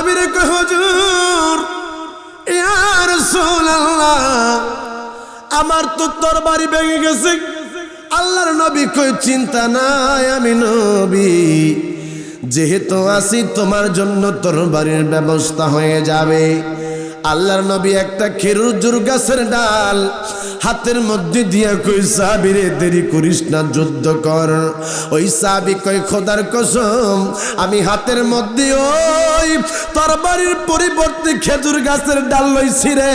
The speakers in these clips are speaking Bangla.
নবীর হুজুর, ইয়া রাসূলুল্লাহ, আমার তো তোর বাড়ি ভেঙে গেছে। আল্লাহর নবী কই চিন্তা নাই আমি নবী। যেহেতু আসি তোমার জন্য তোর বাড়ির ব্যবস্থা হয়ে যাবে। আল্লাহর নবী একটা খেরুজুর গাছের ডাল হাতের মধ্যে দিয়া কই, সাবিরে, দেরি করিস না, যুদ্ধ কর। ওই সাবি কই খোদার কসম, আমি হাতের মধ্যে ওই তরবারির পরিবর্তে খেজুর গাছের ডাল লইছি রে।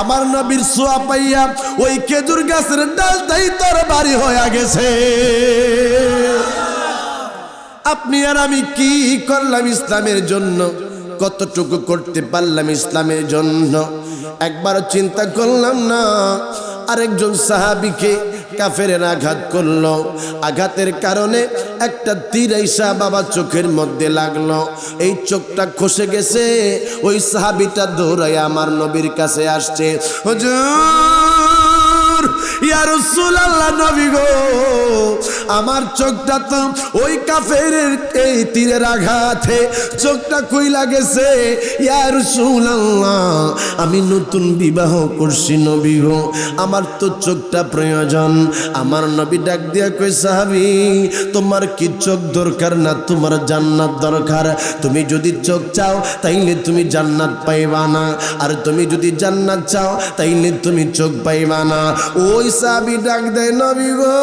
আমার নবীর সোয়া পাইয়া ওই খেজুর গাছের ডালটাই তরবারি হয়ে গেছে। আপনি আর আমি কি করলাম ইসলামের জন্য? কতটুকু করতে পারলাম ইসলামের জন্য? একবার চিন্তা করলাম না। আরেকজন সাহাবিকে কাফের আঘাত করল। আঘাতের কারণে একটা তীর আইসা বাবা চোখের মধ্যে লাগল। এই চোখটা খসে গেছে। ওই সাহাবিটা দৌড়াই আমার নবীর কাছে আসছে। হুজুর, ইয়া রাসূলুল্লাহ নবী গো আমার চোখটা তো ওই কাফের এই তীরের আঘাতে। চোখটা কইলা গেছে ইয়া রাসূলুল্লাহ, আমি নতুন বিবাহ করছি নবী আমার তো চোখটা প্রয়োজন। আমার নবী ডাক দিয়া কই সাহাবী, তোমার কি চোখ দরকার না? তোমার জান্নাত দরকার। তুমি যদি চোখ চাও, তাইলে তুমি জান্নাত পাইবা না। আর তুমি যদি জান্নাত চাও, তাইলে তুমি চোখ পাইবা না। ওই সাবি ডাক দেয়, নবী গো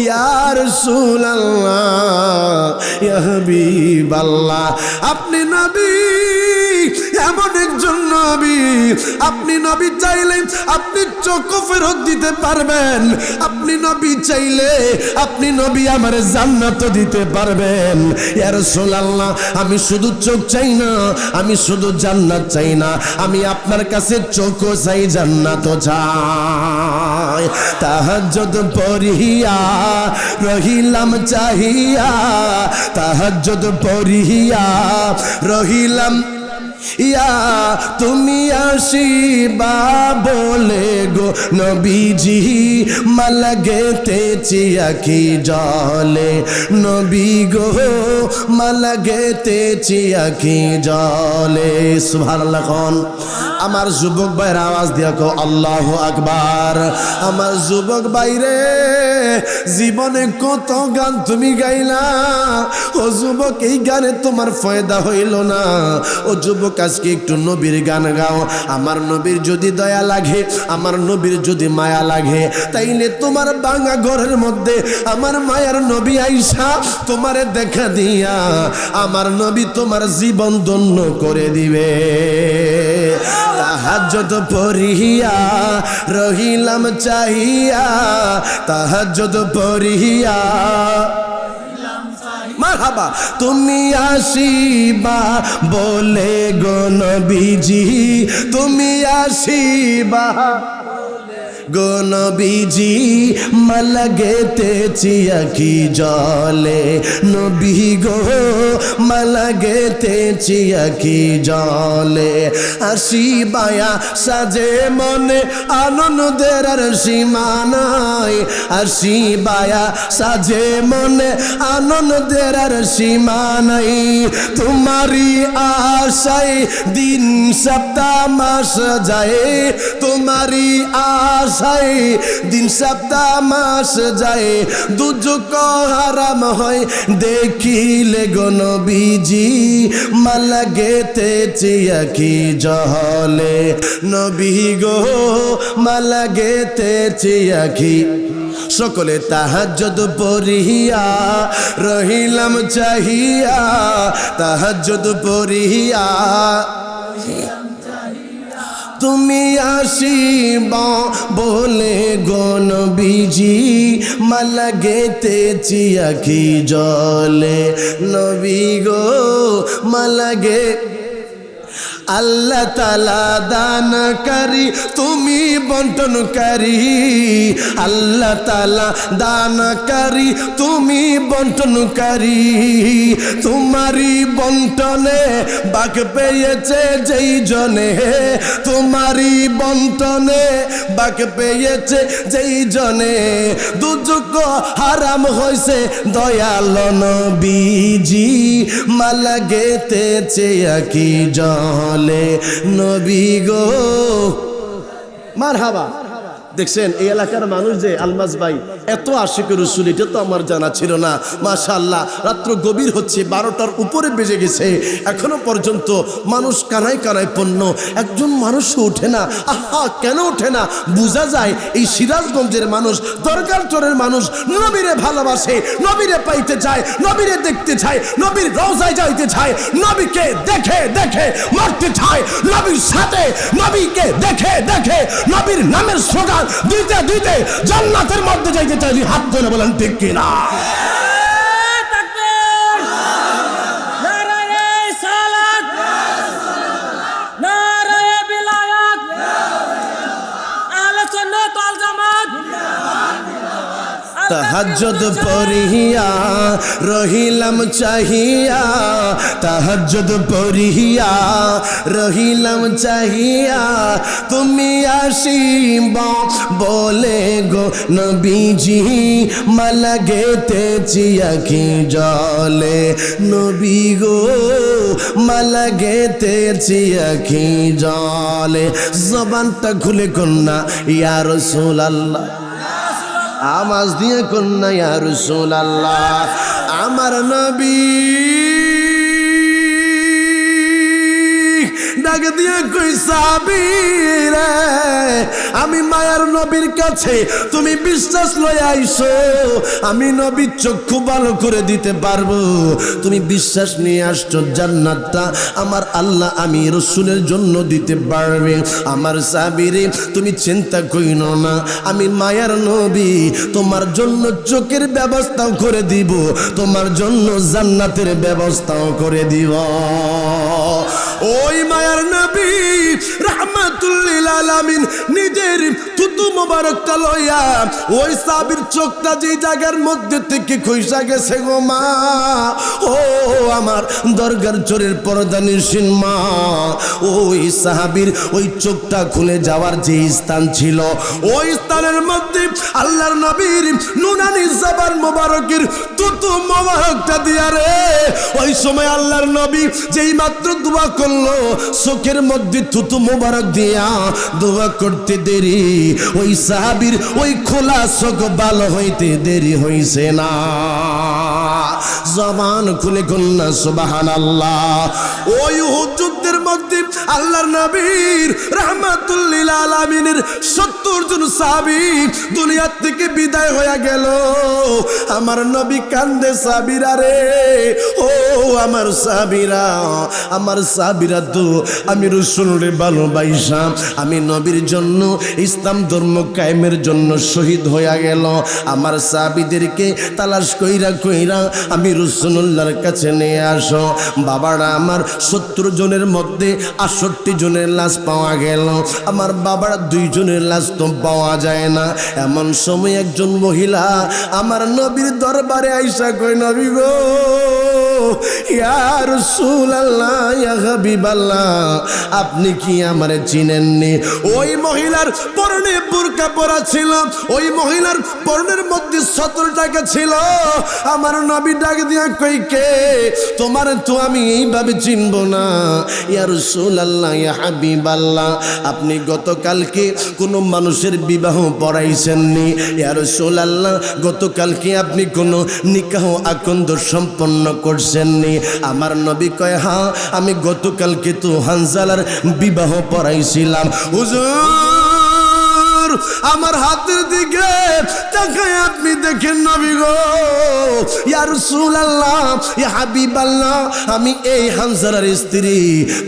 ইয়ার সুলাল্লাহ ইয়াহবিবাল্লাহ আপনি নবী এমন একজন নবী। আপনি নবী চাইলে আপনি চোখ ফেরত দিতে পারবেন। আপনি নবী চাইলে আপনি নবী আমার জান্নাত দিতে পারবেন। ইয়ার সোলাল্লাহ আমি শুধু চোখ চাই না, আমি শুধু জান্নাত চাই না, আমি আপনার কাছে চোখও চাই জান্নাত চাই। তাহাজ্জুদ পড়িয়া রহিলাম চাহিয়া, তাহাজ্জুদ পড়িয়া রহিলাম ইয়া, তুমি আসিবা বলে গো নবীজি মালা গেতেছি আখি জলে। নবী গো মালা গেতেছি আখি জলে। সুবহানাল্লাহ খন আমার যুবক ভাইয়ের আওয়াজ দিয়া কো আল্লাহ আকবার। আমার যুবক বাইরে জীবনে কত গান তুমি গাইলা। ও যুবক, এই গানে তোমার ফয়দা হইল না। ও যুবক আজকে একটু নবীর গান গাও। আমার নবীর যদি দয়া লাগে, আমার নবীর যদি মায়া লাগে, তাইলে তোমার বাঙা ঘরের মধ্যে আমার মায়ার নবী আইসা তোমারে দেখা দিয়া, আমার নবী তোমার জীবন ধন্য করে দিবে। তাহাজ্জত পড়িয়া রহিলাম চাহিয়া তাহাজ্জত পড়িয়া মারহাবা তুমি আসিবা বলে গণ বিজি তুমি আসিবা। নবীজি মালা গেতেছি আখি জলে? নবী গো মালা গেতেছি আখি জলে? আসি বায়া সাজে মনে আনন্দের আর সীমা নাই। আসি বায়া সাজে মনে আনন্দের আর সীমা নাই। তোমারই আশায় দিন সপ্তাহ মাস যায়। তোমারই আশায় দিন সপ্তাহ মাস যায় দুজক হারাম হয়। দেখিলে গো নবীজি, মালা গেতেছি আখি জহলে। নবী গো, মালা গেতেছি আখি সকলে তাহাজ্জদ পড়িয়া, রহিলাম চাহিয়া, তাহাজ্জদ পড়িয়া। তুমি আসিবা বলে গণ বিজি মালাগেতে চিয়াখি জলে। নবী গো মালা গে আল্লাহ তালা দানকারী, তুমি বন্টনকারী। আল্লাহ তালা দানকারী, তুমি বন্টনকারী। তোমারই বন্টনে বাক পেয়েছে যেই জনে। তোমারই বন্টনে বাক পেয়েছে যেই জনে। দুযোগ্য হারাম হয়েছে দয়াল নবীজি, মালা গেতেছে কি জলে। নবী গো। মার হাবা দেখছেন, এই এলাকার মানুষ যে আলমাজ ভাই, এত আশিকের রসুল, এটা তো আমার জানা ছিল না। মাশাল্লাহ রাত্র গভীর হচ্ছে, বারোটার উপরে বেজে গেছে। এখনও পর্যন্ত মানুষ কানায় কানায় পণ্য, একজন মানুষও ওঠে না। আহা, কেন ওঠে না? বোঝা যায়, এই সিরাজগঞ্জের মানুষ দরকার চরের মানুষ নবীরে ভালোবাসে, নবীরে পাইতে চায়, নবীরে দেখতে চায়, নবীর রওজায় যাইতে চায়, নবীকে দেখে দেখে মরতে চায়, নবীর সাথে নবীকে দেখে দেখে নবীর নামের স্লোগান দিতে দিতে জান্নাতের মধ্যে যাইতে চাই হাত ধরে বলেন ঠিক কিনা? তাহাজ্জুদ পড়িয়া রহিলাম চাহিয়া, তাহাজ্জুদ পড়িয়া রহিলাম চাহিয়া, তুমি আসিব বলে গো নবীজি মালা গেতেছি আখি জলে? নবী গো মালা গেতেছি আখি জলে? জবানটা খুলে কন্যা, ইয়া রাসূলুল্লাহ। আওয়াজ দিয়ে কন্যা ইয়া রাসূলুল্লাহ আমার নবী ডাক দিয়ে কই সাবিরে আমি মায়ার নবীর কাছে তুমি বিশ্বাস লয়ে আইসো। আমি নবীর চক্ষু ভালো করে দিতে পারব। তুমি বিশ্বাস নিয়ে আসছো জান্নাতটা আমার আল্লাহ আমি রসুলের জন্য দিতে পারবে। আমার সাবিরে তুমি চিন্তা কইনো না, আমি মায়ার নবী, তোমার জন্য চোখের ব্যবস্থাও করে দিব, তোমার জন্য জান্নাতের ব্যবস্থাও করে দিব। ওই মায়ার নবী রহমতুল্লিল আলামিন নিজের থুতু মোবারকটা লইয়া, ওই সাবির চোখটা যেই জায়গার মধ্যে থেকে খইসা গেছে গো মা। ও, আমার দরগার চোরের পর্দা নিশিন মা। ওই সাহাবির ওই চোখটা খুলে যাওয়ার যে স্থান ছিল, ওই স্থানের মধ্যে আল্লাহর নবীর নুনানি জাবার মোবারকের তুতু মোবারকটা দিয়া রে। ওই সময় আল্লাহর নবী যেই মাত্র দোয়া করল, চোখের মধ্যে থুতু মোবারক দিয়া দোয়া করতে দেরি। ওই সাহাবির ওই খোলা চোখ ভালো হইতে দেরি হইছে না। জবান খুলে কন্যা সুবাহান আল্লাহ ওই যুদ্ধের মধ্যে আল্লাহর নবীর রহমাতুল্লিল আলামিনের সত্তর জন সাহাবী দুনিয়ার থেকে বিদায় হয়ে গেল। আমার নবী কান্দে সাবিরা রে। ও আমার সাবিরা আমার সাবিরা তো আমি রসুলের ভালোবাসা আমি নবীর জন্য ইসলাম ধর্ম কায়েমের জন্য শহীদ হয়ে গেল। আমার সাবিদেরকে তালাশ কইরা কইরা আমি রসুল্লাহর কাছে নিয়ে আসো। বাবারা, আমার সত্তর জনের মধ্যে আষট্টি জনের লাশ পাওয়া গেল। আমার বাবার দুইজনের লাশ তো পাওয়া যায় না। এমন সময় একজন মহিলা আমার নবীর দরবারে আইসা কই নবী গো ইয়ার ইয়া হাবিবাল্লাহ, আপনি কি আমারে চিনেননি? ওই মহিলার পরনে বুরকা পরা ছিল, ওই মহিলার পরনের মধ্যে সতর টাকা ছিল। আমার নবী ডাক দিয়া কই, কে? তোমার তো আমি এইভাবে চিনব না। ইয়া রাসূলুল্লাহ, ইয়া হাবিবাল্লাহ, আপনি গতকালকে কোনো মানুষের বিবাহ পড়াইছেননি? ইয়া রাসূলুল্লাহ, গতকালকে আপনি কোনো নিকাহ আকন্দ সম্পন্ন করছেননি আমার নবী কয় হ্যাঁ আমি গতকালকে তো হানজালার বিবাহ পড়াইছিলাম। হুজুর! হুজুর, আমার হাতের দিকে তাকায় আপনি দেখেন নবী গো। ইয়া রাসূলুল্লাহ, ইয়া হাবিবাল্লাহ, আমি এই হানজালার স্ত্রী।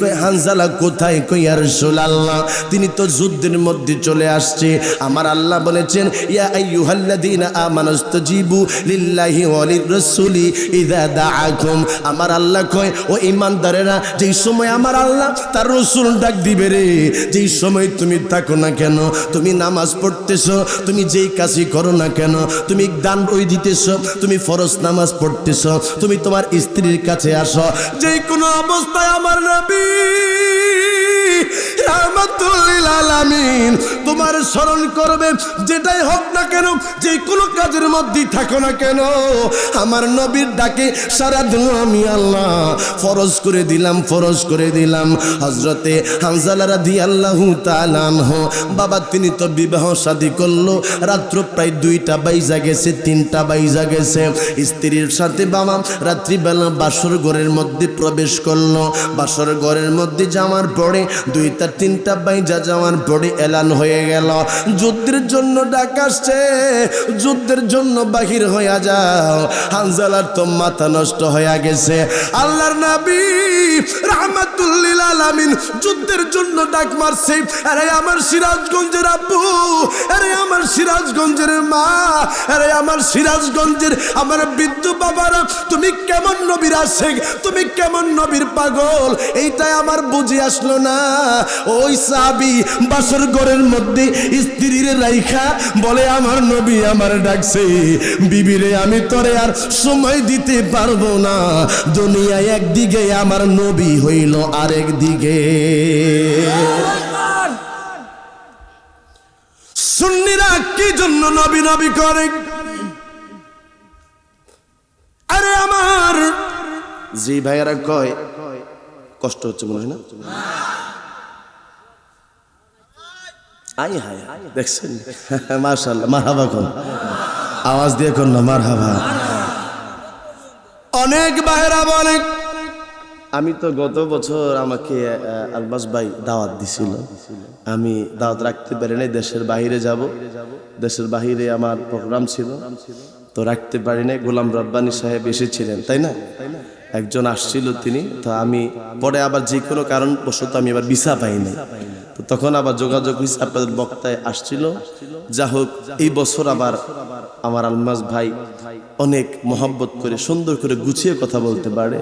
কই হানজালা কোথায়? কই ইয়া রাসূলুল্লাহ, তিনি তো যুদ্ধের মধ্যে চলে আসছে। আমার আল্লাহ বলেছেন, ইয়া আইয়ুহাল্লাযীনা আমানাস্তাজিবু লিল্লাহি ওয়া লিররাসূলি ইযা দাআকুম। আমার আল্লাহ কয়, ও ইমানদারেরা যেই সময় আমার আল্লাহ তার রসুল ডাক দিবে রে, যেই সময় তুমি থাকো না কেন, তুমি নামাজ পড়তেছ, তুমি যেই কাজই করো না কেন, তুমি দান বই দিতেছ, তুমি ফরজ নামাজ পড়তেছ, তুমি তোমার স্ত্রীর কাছে আসো। যে কোনো অবস্থায় আমার নবী রাহমাতুল্লিল তোমার স্মরণ করবে। যেটাই হোক না কেন, যে কোনো কাজের মধ্যেই থাকো না কেন। আমার নবীর ডাকে সারা দিন আমি আল্লাহ ফরজ করে দিলাম, ফরজ করে দিলাম। হজরতে হানজালা রাদি আল্লাহ তালানহ বাবা তিনি তো বিবাহ শাদী করল, রাত্র প্রায় দুইটা বাইজা গেছে, তিনটা বাইজা গেছে। স্ত্রীর সাথে বাবা রাত্রিবেলা বাসর ঘরের মধ্যে প্রবেশ করল। বাসর ঘরের মধ্যে যাওয়ার পরে দুইটা, তিনটা বাইজা যাওয়ার পরে এলান হয়ে গেল। যুদ্ধের জন্য ডাক আসছে, যুদ্ধের জন্য বাহির হইয়া যাও। হানজালার তো মাথা নষ্ট হইয়া গেছে। আল্লাহর নবী আলামিন যুদ্ধের জন্য ডাক মারছে। আরে আমার সিরাজগঞ্জের আব্বু, আরে আমার সিরাজগঞ্জের মা, আরে আমার সিরাজগঞ্জের আমার তুমি কেমন নবীর আশেক, তুমি কেমন নবীর পাগল? এইটাই আমার বুঝে আসলো না। ওই সাবি বাসর ঘরের মধ্যে স্ত্রীর রাইখা বলে, আমার নবী আমার ডাকছে। বিবিরে, আমি তোরে আর সময় দিতে পারব না। দুনিয়ায় একদিকে আমার নবী হইল আরেক দিকে। সুন্নিরা কি জন্য নবী নবী করে? আরে আমার। জি ভাইয়ারা কয়, কষ্ট হচ্ছে মনে হয় না? আই হাই দেখছেন? মার্শাল্লাহ মার হাবা কোন? আওয়াজ দিয়ে কোন না মার হাবা অনেক বাইরা বলে, আমি তো গত বছর আমাকে আলবাস ভাই দাওয়াত দিছিল। আমি দাওয়াত রাখতে পারি নাই, দেশের বাইরে যাব। দেশের বাইরে আমার প্রোগ্রাম ছিল। তো রাখতে পারি নাই, গোলাম রব্বানি সাহেব এসেছিলেন, তাই না? একজন আসছিল তিনি, তো আমি, পরে আবার যে কোনো কারণ বশত আমি আবার ভিসা পাইনি তো তখন আবার যোগাযোগ হয়েছে আপনাদের বক্তায় আসছিল। যা হোক, এই বছর আবার আমার আলমাস ভাই অনেক মহব্বত করে, সুন্দর করে গুছিয়ে কথা বলতে পারে।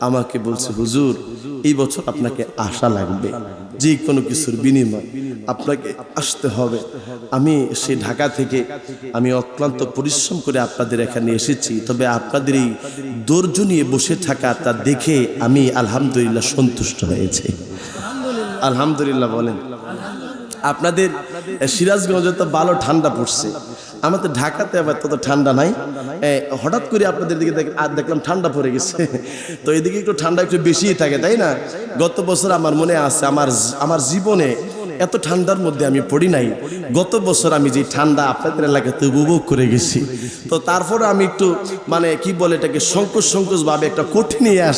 আমাকে বলছে, হুজুর, এই বছর আপনাকে আশা লাগবে। যে কোনো কিছুর বিনিময় আপনাকে আসতে হবে। আমি সেই ঢাকা থেকে আমি অক্লান্ত পরিশ্রম করে আপনাদের এখানে এসেছি। তবে আপনাদের এই ধৈর্য নিয়ে বসে থাকা তা দেখে আমি আলহামদুলিল্লাহ সন্তুষ্ট হয়েছি। আলহামদুলিল্লাহ বলেন। আপনাদের সিরাজগঞ্জে তো ভালো ঠান্ডা পড়ছে। আমাদের ঢাকাতে আবার তত ঠান্ডা নাই। হঠাৎ করে আপনাদের দিকে আর দেখলাম ঠান্ডা পড়ে গেছে। তো এদিকে একটু ঠান্ডা একটু বেশিই থাকে, তাই না? গত বছর আমার মনে আছে, আমার আমার জীবনে এত ঠান্ডার মধ্যে আমি পড়ি নাই। গত বছর আমি যে ঠান্ডা আপনাদের এলাকাতে উপভোগ করে গেছি। তো তারপরে আমি একটু মানে কি বলে এটাকে সংকোচ সংকোচ ভাবে একটা কোঠি নিয়ে আসছি।